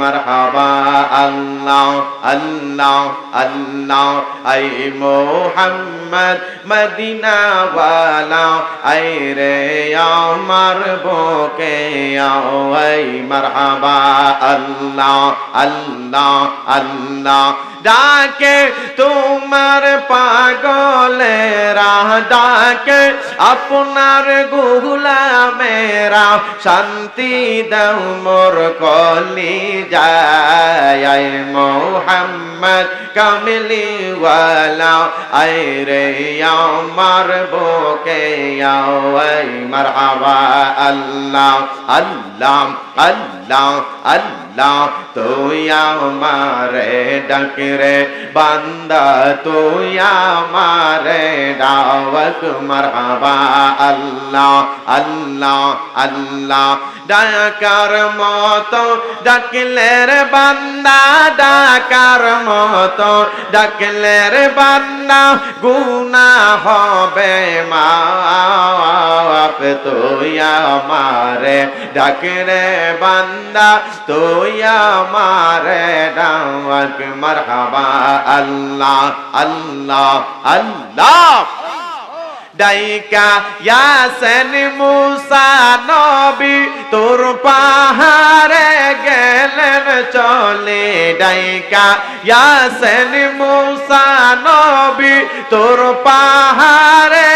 মারহাবা আল্লাহ আল্লাহ আল্লাহ। আই মোহাম্মদ মদিনাওয়ালা আই রে আমার বোকে আই মারহাবা আল্লাহ আল্লাহ আল্লাহ। ডাকে তোমার পাগলেরা ডাকে, আপনারগুলা মেরা শান্তি দাও, মোর কলি যায় মোহাম্মদ কামলি ওয়ালা আই রে আমার বুকে আই মারহাবা আল্লাহ আল্লাহ আল্লাহ আল্লাহ। তুই আমারে ডাকরে, বান্দা, তুই আমারে ডাওয়াক মারহাবা, আল্লাহ আল্লাহ আল্লাহ। ডাকার মতো ডাকলে রে বান্দা, ডাকার মতো ডাকলে রে বান্দা গুনা হবে মাপ তুই আমারে ডাকরে বান্দা, তুই আমারে ডাক মারহাবা, আল্লাহ আল্লাহ আল্লাহ। ডাইকা ইয়াসেন মুসা নবী, তোর পাহাড়ে গেলেন চলে। ডাইকা ইয়াসেন মুসা নবী, তোর পাহাড়ে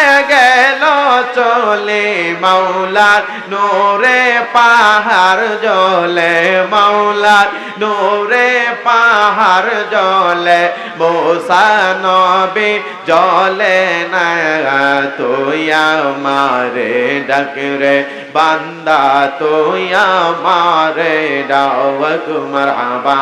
মাওলার নোরে পাহাড় জলে, মাওলার নোরে পাহাড় জলে মোসা নবী জলে না, তুই আমারে ডাকরে বান্দা, তুই আমারে ডাওয়াক মারহাবা,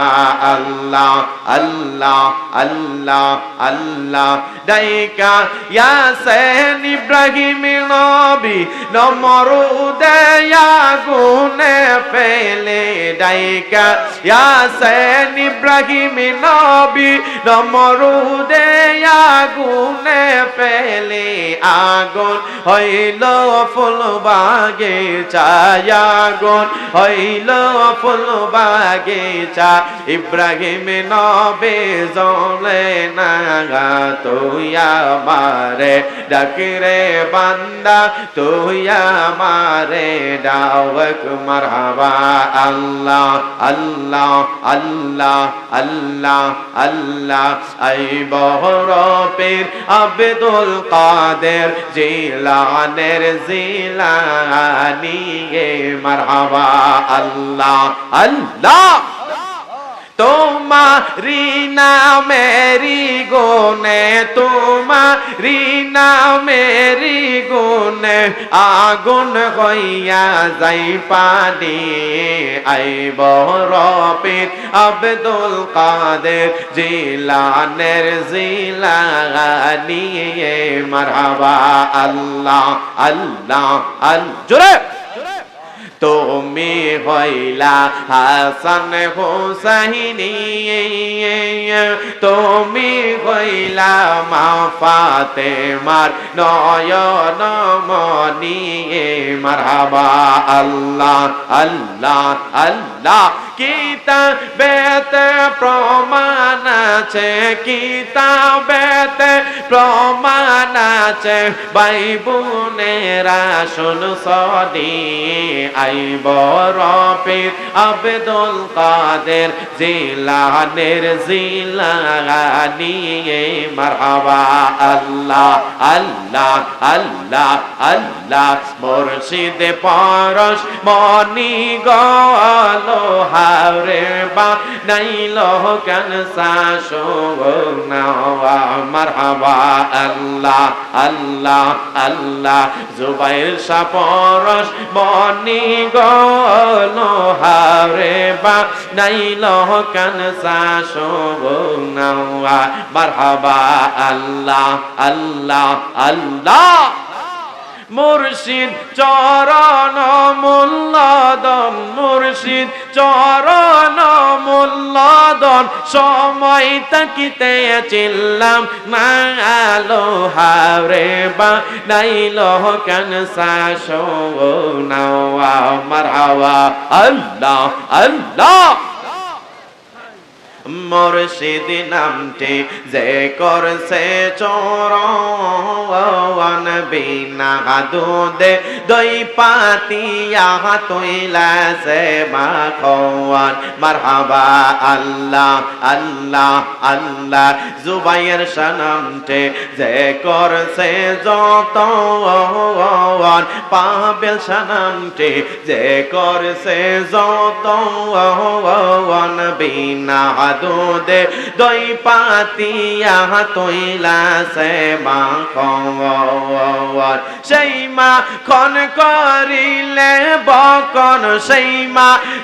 আল্লাহ আল্লাহ আল্লাহ আল্লাহ, ডাইকা ইয়াসেন ইব্রাহিম নবী নমরুদে আগুনে ফেলে। ডাইকা ইয়াসেন ইব্রাহিম নবী নমরুদে আগুনে ফেলে আগুন। হইল ফুল বাগে আগুন। হইল ফুল বাগিচা ইব্রাহিম নবে জলে না তুই আমারে ডাকরে বান্দা, তুই আমারে ডাওয়াক মারহাবা আল্লাহ। আল্লাহ আল্লাহ আল্লাহ আল্লাহ আই বহরপের আবেদুল কাদের জিলানের জিলানিয়ে মারহাবা আল্লাহ আল্লাহ। তোমারি নামেরি গুনে তোমারি নামেরি গুনে আগুন হইয়া যাই পানি। আইব রপিত আব্দুল কাদের জিলানের জিলানিয়ে মারহাবা আল্লাহ আল্লাহ, আল, জোরে! তুমি হইলা হাসান হোসাইনি, তুমি হইলা মা ফাতে মার নয়ন মনি মারহাবা আল্লাহ আল্লাহ আল্লাহ। কিতাবেতে প্রমাণ আছে কিতাবেতে প্রমাণ আছে। বাইবুনেরা শুন সদি আইব রফির আব্দুল কাদের জিলানের জিলানিয়ে মারহাবা আল্লাহ আল্লাহ আল্লাহ আল্লাহ। মুর্শিদ পরশ মনি গল হাওরে বা নাইল কান নাওয়া। মারহাবা আল্লাহ আল্লাহ আল্লাহ। জুবাইর পরশ মনি গল হাওরে বা নাইল কান নাওয়া। মারহাবা আল্লাহ আল্লাহ আল্লাহ। মুর্শিদ, চরণ মূল্যদন মুর্শিদ, চরণ মূল্যদন সময় তাকিতে চিল্লাম না আলো হারে বা নাইল কেন শাসো নাওয়া মারাওয়া আল্লাহ আল্লাহ। মুর্শিদ নামটি যে করছে চরণ বিনা দুধে, দই পাতিয়া তৈলা সে মাখন মারহাবা আল্লাহ আল্লাহ আল্লাহ জুবাইয়ের সনমটে যে করছে যত পাবেল সনমটে যে করছে যত বিনা দুধে দই পাতিয়া তৈলা সে মাখন সেই মা খন করিলে বকন, সেই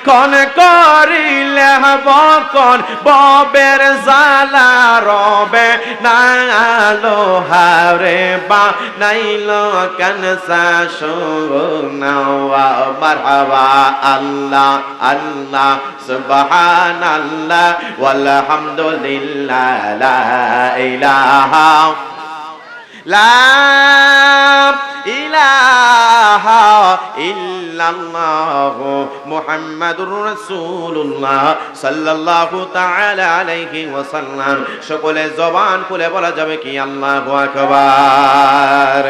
খন করিলে বকন, ববের জালা নালো হারে বা নাইল কনসা শোনাওয়া মারহাবা আল্লাহ আল্লাহ সুবহান আল্লাহ ওয়ালহামদুলিল্লাহ, লা ইলাহা। লা ইলাহা ইল্লাল্লাহ মুহাম্মাদুর রাসূলুল্লাহ সাল্লাল্লাহু তাআলা আলাইহি ওয়াসাল্লাম। সকলে জবান খুলে বলা যাবে কি, আল্লাহু আকবার।